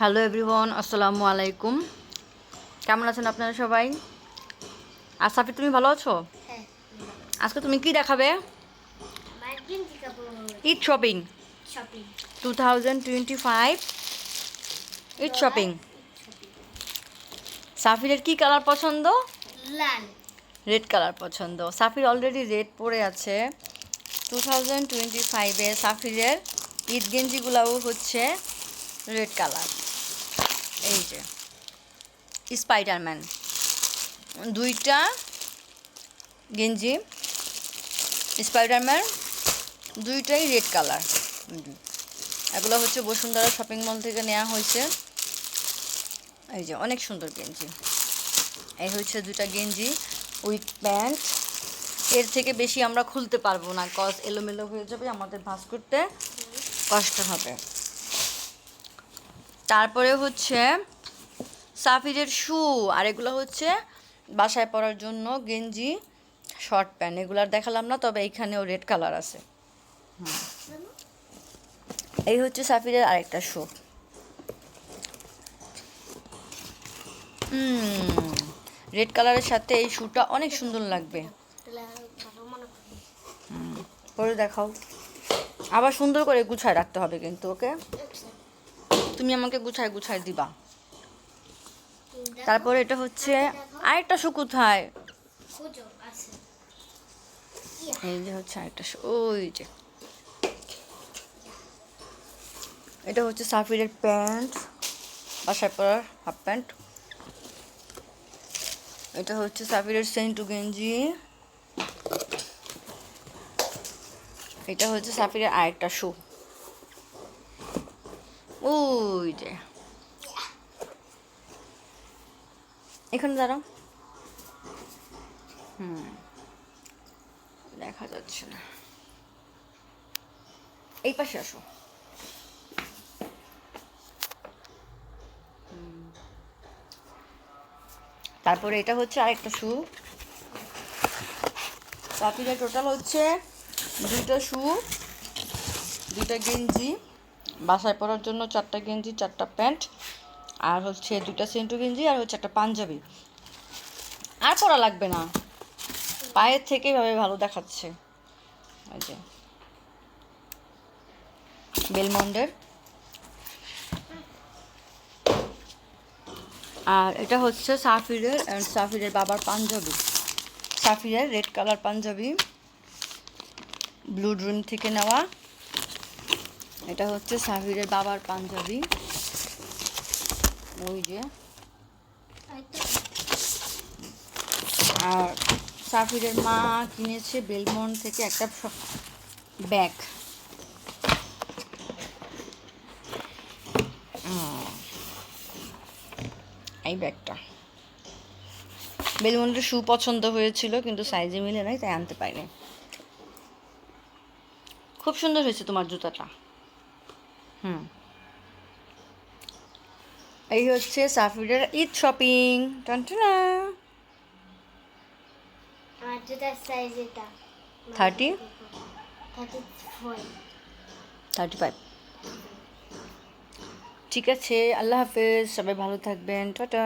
Hello everyone আসসালামু আলাইকুম কেমন আছেন আপনারা সবাই? আর সাফি তুমি ভালো আছো? হ্যাঁ আজকে তুমি কি দেখাবে? Eid shopping shopping two thousand twenty five Eid shopping সাফিরের কি কালার পছন্দ? লাল। রেড কালার পছন্দ। সাফির অলরেডি রেড পরে আছে। টু থাউজেন্ড টোয়েন্টি ফাইভে সাফিরের ঈদ গেঞ্জিগুলাও হচ্ছে রেড কালার এই যে স্পাইডারম্যান দুইটা গেঞ্জি স্পাইডারম্যান দুইটাই রেড কালার এগুলো হচ্ছে বসুন্ধরা শপিং মল থেকে নেওয়া হয়েছে। এই যে, অনেক সুন্দর গেঞ্জি। এই হচ্ছে দুটা গেঞ্জি উইথ প্যান্ট এর থেকে বেশি আমরা খুলতে পারব না কজ এলোমেলো হয়ে যাবে, আমাদের ভাঁজ করতে কষ্ট হবে। তারপরে হচ্ছে সাফিরের শু, আর এগুলো হচ্ছে বাসায় পরার জন্য গেঞ্জি, শর্ট প্যান্ট, এগুলার দেখালাম না, তবে এইখানেও রেড কালার আছে। এই হচ্ছে সাফিরের আরেকটা শু। রেড কালারের সাথে এই শুটা অনেক সুন্দর লাগবে। পরে দেখাও। আবার সুন্দর করে গুছায় রাখতে হবে কিন্তু, ওকে? তুমি আমাকে গুছায় গুছায় দিবা। তারপরে এটা হচ্ছে আরেকটা শু কোথায় এই যে হচ্ছে আরেকটা শু ওই যে। এটা হচ্ছে সাফিরের প্যান্ট বাসায় পরার হাফ প্যান্ট। এটা হচ্ছে সাফিরের সেন্টু গেঞ্জি। এটা হচ্ছে সাফিরের আরেকটা শু। ওই যে। এখানে দাঁড়াও। হুম, দেখা যাচ্ছে না। এই পাশে আসো। তারপরে এটা হচ্ছে আরেকটা শু। তারপরে টোটাল হচ্ছে দুটো শু, দুইটা গেঞ্জি। বাসায় পরার জন্য চারটা গেঞ্জি, চারটা প্যান্ট, আর হচ্ছে দুইটা সেন্টু গেঞ্জি, আর হচ্ছে একটা পাঞ্জাবি। আর পরা লাগবে না। পায়ের থেকে ভাবে ভালো দেখাচ্ছে। এই যে। বেলমন্ডের। আর এটা হচ্ছে সাফিরের and সাফিরের বাবার panjabi. সাফিরের red colour panjabi. Blue Dream থেকে নেওয়া। এটা হচ্ছে সাফিরের বাবার পাঞ্জাবি। ওই যে। আর সাফিরের মা কিনেছে বেলমন থেকে একটা ব্যাগ। এই ব্যাগটা। বেলমনের শু পছন্দ হয়েছিল, কিন্তু সাইজে মিলে নাই, তাই আনতে পারিনি। খুব সুন্দর হয়েছে তোমার জুতাটা। হুম। এই হচ্ছে সাফিরের ঈদ শপিং। টানটানা যেটা সাইজ এটা। 30? থার্টি থার্টি ফাইভ ঠিক আছে আল্লাহ হাফেজ সবাই ভালো থাকবেন টাটা।